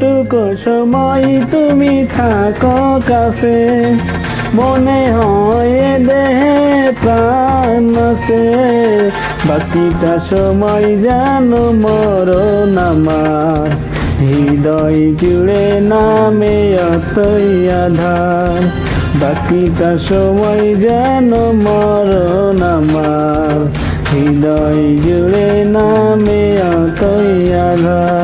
যেটুকু সময় তুমি থাকো কাছে? মনে হয় দেহে প্রাণ আছে। বাকিটা সময় যেন মরণ আমার। হৃদয় জুড়ে নামে অতই আধার। বাকিটা সময় যেন মরণ আমার। হৃদয় জুড়ে নামে অতই আধার।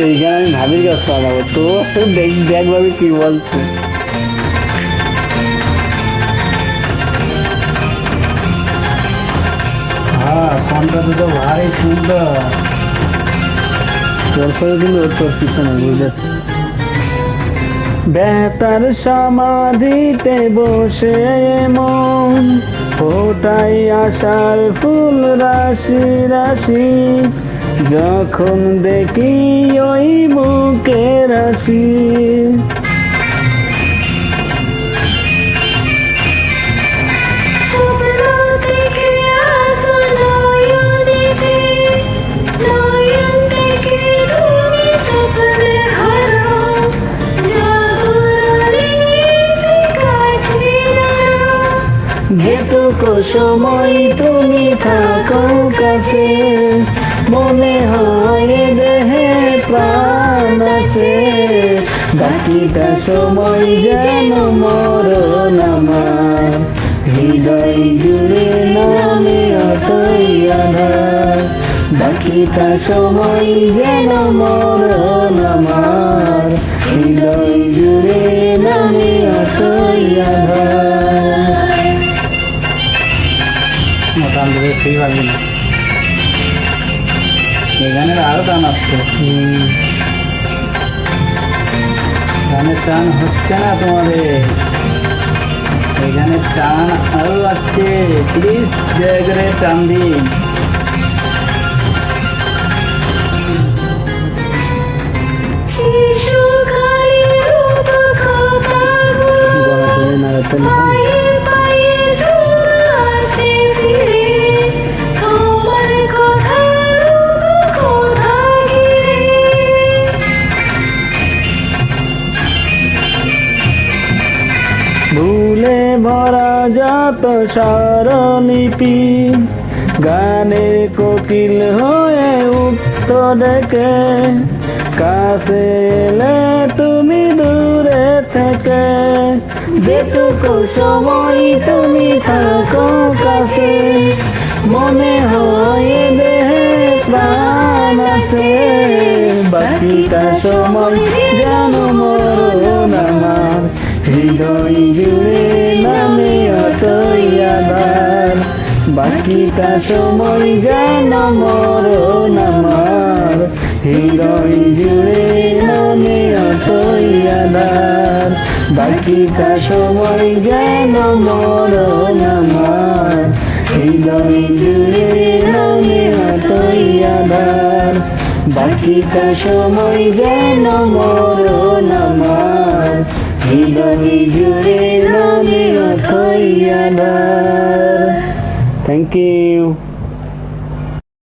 এইখানে আমি ভাবির কাছে তো দেখ দেখ ভাবি কি বলছে। হ্যাঁ ফোনটা তো ভারী সুন্দর। তোর সাথে কিন্তু ওর তোর পিছনে বুঝেছে বেতার সমাধিতে বসে মন ফোটাই আশার ফুল রাশি রাশি। যখন দেখি ওই বুকে রাশি স্বপ্ন থেকে আসো সময় তুমি থাকো বাকিটা সময় যেন মরণ আমার। হৃদয় জুড়ে নামে অতই আধার। বাকিটা সময় যেন মরণ আমার। হৃদয় জুড়ে নামে অতই আধার। মোটামুটি ঠিক পারবি না। এখানে আরও টান আসছে। গানের টান হচ্ছে না তোমাদের? এখানে টান আরও আসছে। প্লিজ দয়া করে টান দিন। স্বরলিপি। গানে কোকিল হয়ে উঠত ডেকে কাছে এলে তুমি দূরে থেকে। যেটুকু সময় তুমি থাকো কাছে, মনে হয় দেহে প্রাণ আছে। বাকিটা সময় যেন মরণ আমার, হৃদয় জুড়ে বাকিটা সময় যেন মরণ আমার হৃদয় জুড়ে নামে অতই আধার। বাকিটা সময় যেন মরণ আমার হৃদয় জুড়ে নামে অতই আধার। বাকিটা সময় যেন মরণ আমার হৃদয় জুড়ে নামে অথই thank you.